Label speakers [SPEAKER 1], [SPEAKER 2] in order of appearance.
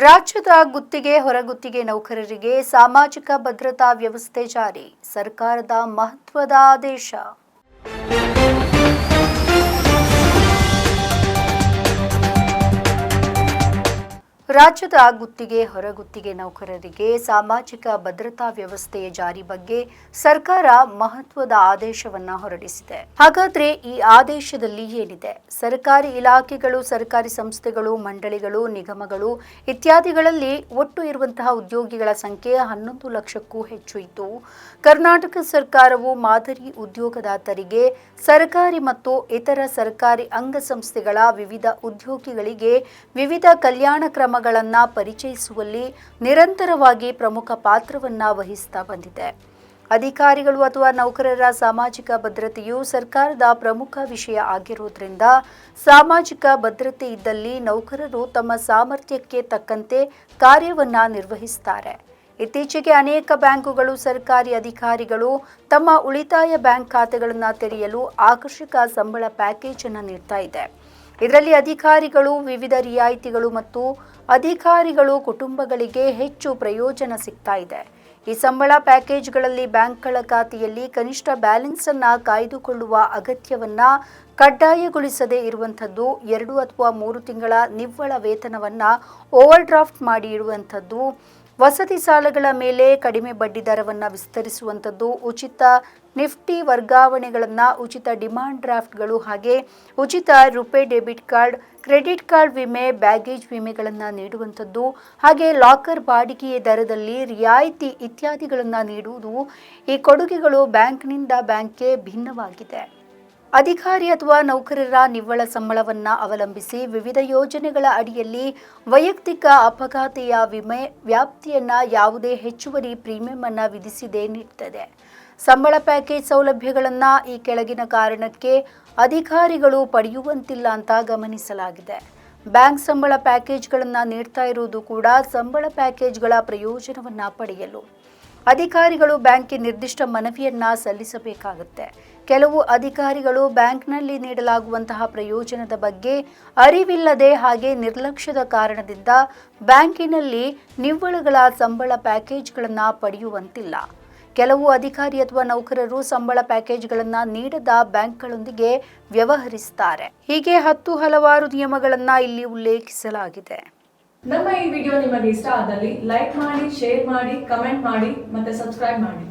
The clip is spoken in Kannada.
[SPEAKER 1] ರಾಜ್ಯದ ಗುತ್ತಿಗೆ ಹೊರಗುತ್ತಿಗೆ ನೌಕರರಿಗೆ ಸಾಮಾಜಿಕ ಭದ್ರತಾ ವ್ಯವಸ್ಥೆ ಜಾರಿ. ಸರ್ಕಾರದ ಮಹತ್ವದ ಆದೇಶ. ರಾಜ್ಯದ ಗುತ್ತಿಗೆ, ಹೊರಗುತ್ತಿಗೆ ನೌಕರರಿಗೆ ಸಾಮಾಜಿಕ ಭದ್ರತಾ ವ್ಯವಸ್ಥೆಯ ಜಾರಿ ಬಗ್ಗೆ ಸರ್ಕಾರ ಮಹತ್ವದ ಆದೇಶವನ್ನ ಹೊರಡಿಸಿದೆ. ಹಾಗಾದ್ರೆ ಈ ಆದೇಶದಲ್ಲಿ ಏನಿದೆ? ಸರ್ಕಾರಿ ಇಲಾಖೆಗಳು, ಸರ್ಕಾರಿ ಸಂಸ್ಥೆಗಳು, ಮಂಡಳಿಗಳು, ನಿಗಮಗಳು ಇತ್ಯಾದಿಗಳಲ್ಲಿ ಒಟ್ಟು ಇರುವಂತಹ ಉದ್ಯೋಗಿಗಳ ಸಂಖ್ಯೆ ಹನ್ನೊಂದು ಲಕ್ಷಕ್ಕೂ ಹೆಚ್ಚು ಇದ್ದು, ಕರ್ನಾಟಕ ಸರ್ಕಾರವು ಮಾದರಿ ಉದ್ಯೋಗದಾತರಿಗೆ ಸರ್ಕಾರಿ ಮತ್ತು ಇತರ ಸರ್ಕಾರಿ ಅಂಗಸಂಸ್ಥೆಗಳ ವಿವಿಧ ಉದ್ಯೋಗಿಗಳಿಗೆ ವಿವಿಧ ಕಲ್ಯಾಣ ಕ್ರಮಗಳನ್ನು ಪರಿಚಯಿಸುವಲ್ಲಿ ನಿರಂತರವಾಗಿ ಪ್ರಮುಖ ಪಾತ್ರವನ್ನ ವಹಿಸ್ತಾ ಬಂದಿದೆ. ಅಧಿಕಾರಿಗಳು ಅಥವಾ ನೌಕರರ ಸಾಮಾಜಿಕ ಭದ್ರತೆಯು ಸರ್ಕಾರದ ಪ್ರಮುಖ ವಿಷಯ ಆಗಿರುವುದರಿಂದ ಸಾಮಾಜಿಕ ಭದ್ರತೆ ಇದ್ದಲ್ಲಿ ನೌಕರರು ತಮ್ಮ ಸಾಮರ್ಥ್ಯಕ್ಕೆ ತಕ್ಕಂತೆ ಕಾರ್ಯವನ್ನ ನಿರ್ವಹಿಸುತ್ತಾರೆ ಇತ್ತೀಚೆಗೆ ಅನೇಕ ಬ್ಯಾಂಕುಗಳು ಸರ್ಕಾರಿ ಅಧಿಕಾರಿಗಳು ತಮ್ಮ ಉಳಿತಾಯ ಬ್ಯಾಂಕ್ ಖಾತೆಗಳನ್ನು ತೆರೆಯಲು ಆಕರ್ಷಕ ಸಂಬಳ ಪ್ಯಾಕೇಜ್ ಅನ್ನು ನೀಡ್ತಾ ಇದೆ. ಇದರಲ್ಲಿ ಅಧಿಕಾರಿಗಳು, ವಿವಿಧ ರಿಯಾಯಿತಿಗಳು ಮತ್ತು ಅಧಿಕಾರಿಗಳು ಕುಟುಂಬಗಳಿಗೆ ಹೆಚ್ಚು ಪ್ರಯೋಜನ ಸಿಗ್ತಾ ಇದೆ. ಈ ಸಂಬಳ ಪ್ಯಾಕೇಜ್ಗಳಲ್ಲಿ ಬ್ಯಾಂಕ್ಗಳ ಖಾತೆಯಲ್ಲಿ ಕನಿಷ್ಠ ಬ್ಯಾಲೆನ್ಸ್ ಅನ್ನ ಕಾಯ್ದುಕೊಳ್ಳುವ ಅಗತ್ಯವನ್ನ ಕಡ್ಡಾಯಗೊಳಿಸದೇ ಇರುವಂಥದ್ದು ಎರಡು ಅಥವಾ ಮೂರು ತಿಂಗಳ ನಿವ್ವಳ ವೇತನವನ್ನ ಓವರ್ ಡ್ರಾಫ್ಟ್ ಮಾಡಿ ಇಡುವಂಥದ್ದು ವಸತಿ ಸಾಲಗಳ ಮೇಲೆ ಕಡಿಮೆ ಬಡ್ಡಿ ದರವನ್ನು ವಿಸ್ತರಿಸುವಂಥದ್ದು ಉಚಿತ ನಿಫ್ಟಿ ವರ್ಗಾವಣೆಗಳನ್ನು ಉಚಿತ ಡಿಮಾಂಡ್ ಡ್ರಾಫ್ಟ್ಗಳು ಹಾಗೆ ಉಚಿತ RuPay debit card, credit card ವಿಮೆ, ಬ್ಯಾಗೇಜ್ ವಿಮೆಗಳನ್ನು ನೀಡುವಂಥದ್ದು ಹಾಗೆ ಲಾಕರ್ ಬಾಡಿಗೆಯ ದರದಲ್ಲಿ ರಿಯಾಯಿತಿ ಇತ್ಯಾದಿಗಳನ್ನು ನೀಡುವುದು ಈ ಕೊಡುಗೆಗಳು ಬ್ಯಾಂಕ್ನಿಂದ ಬ್ಯಾಂಕ್ಗೆ ಭಿನ್ನವಾಗಿದೆ. ಅಧಿಕಾರಿ ಅಥವಾ ನೌಕರರ ನಿವ್ವಳ ಸಂಬಳವನ್ನ ಅವಲಂಬಿಸಿ ವಿವಿಧ ಯೋಜನೆಗಳ ಅಡಿಯಲ್ಲಿ ವೈಯಕ್ತಿಕ ಅಪಘಾತೆಯ ವಿಮೆ ವ್ಯಾಪ್ತಿಯನ್ನ ಯಾವುದೇ ಹೆಚ್ಚುವರಿ ಪ್ರೀಮಿಯಂ ಅನ್ನ ವಿಧಿಸಿದೆ ನೀಡುತ್ತದೆ ಸಂಬಳ ಪ್ಯಾಕೇಜ್ ಸೌಲಭ್ಯಗಳನ್ನ ಈ ಕೆಳಗಿನ ಕಾರಣಕ್ಕೆ ಅಧಿಕಾರಿಗಳು ಪಡೆಯುವಂತಿಲ್ಲ ಅಂತ ಗಮನಿಸಲಾಗಿದೆ. ಬ್ಯಾಂಕ್ ಸಂಬಳ ಪ್ಯಾಕೇಜ್ಗಳನ್ನು ನೀಡ್ತಾ ಇರುವುದು ಕೂಡ ಸಂಬಳ ಪ್ಯಾಕೇಜ್ಗಳ ಪ್ರಯೋಜನವನ್ನು ಪಡೆಯಲು. ಅಧಿಕಾರಿಗಳು ಬ್ಯಾಂಕ್ಗೆ ನಿರ್ದಿಷ್ಟ ಮನವಿಯನ್ನ ಸಲ್ಲಿಸಬೇಕಾಗುತ್ತೆ. ಕೆಲವು ಅಧಿಕಾರಿಗಳು ಬ್ಯಾಂಕ್ನಲ್ಲಿ ನೀಡಲಾಗುವಂತಹ ಪ್ರಯೋಜನದ ಬಗ್ಗೆ ಅರಿವಿಲ್ಲದೆ ಹಾಗೆ ನಿರ್ಲಕ್ಷ್ಯದ ಕಾರಣದಿಂದ ಬ್ಯಾಂಕಿನಲ್ಲಿ ನಿವ್ವಳಗಳ ಸಂಬಳ ಪ್ಯಾಕೇಜ್ಗಳನ್ನು ಪಡೆಯುವಂತಿಲ್ಲ. ಕೆಲವು ಅಧಿಕಾರಿ ಅಥವಾ ನೌಕರರು ಸಂಬಳ ಪ್ಯಾಕೇಜ್ಗಳನ್ನು ನೀಡದ ಬ್ಯಾಂಕ್ಗಳೊಂದಿಗೆ ವ್ಯವಹರಿಸುತ್ತಾರೆ ಹೀಗೆ ಹತ್ತು ಹಲವಾರು ನಿಯಮಗಳನ್ನು ಇಲ್ಲಿ ಉಲ್ಲೇಖಿಸಲಾಗಿದೆ.
[SPEAKER 2] ನಮ್ಮ ಈ ವಿಡಿಯೋ ನಿಮಗೆ ಇಷ್ಟ ಆದಲ್ಲಿ ಲೈಕ್ ಮಾಡಿ, ಶೇರ್ ಮಾಡಿ, ಕಮೆಂಟ್ ಮಾಡಿ ಮತ್ತೆ ಸಬ್ಸ್ಕ್ರೈಬ್ ಮಾಡಿ.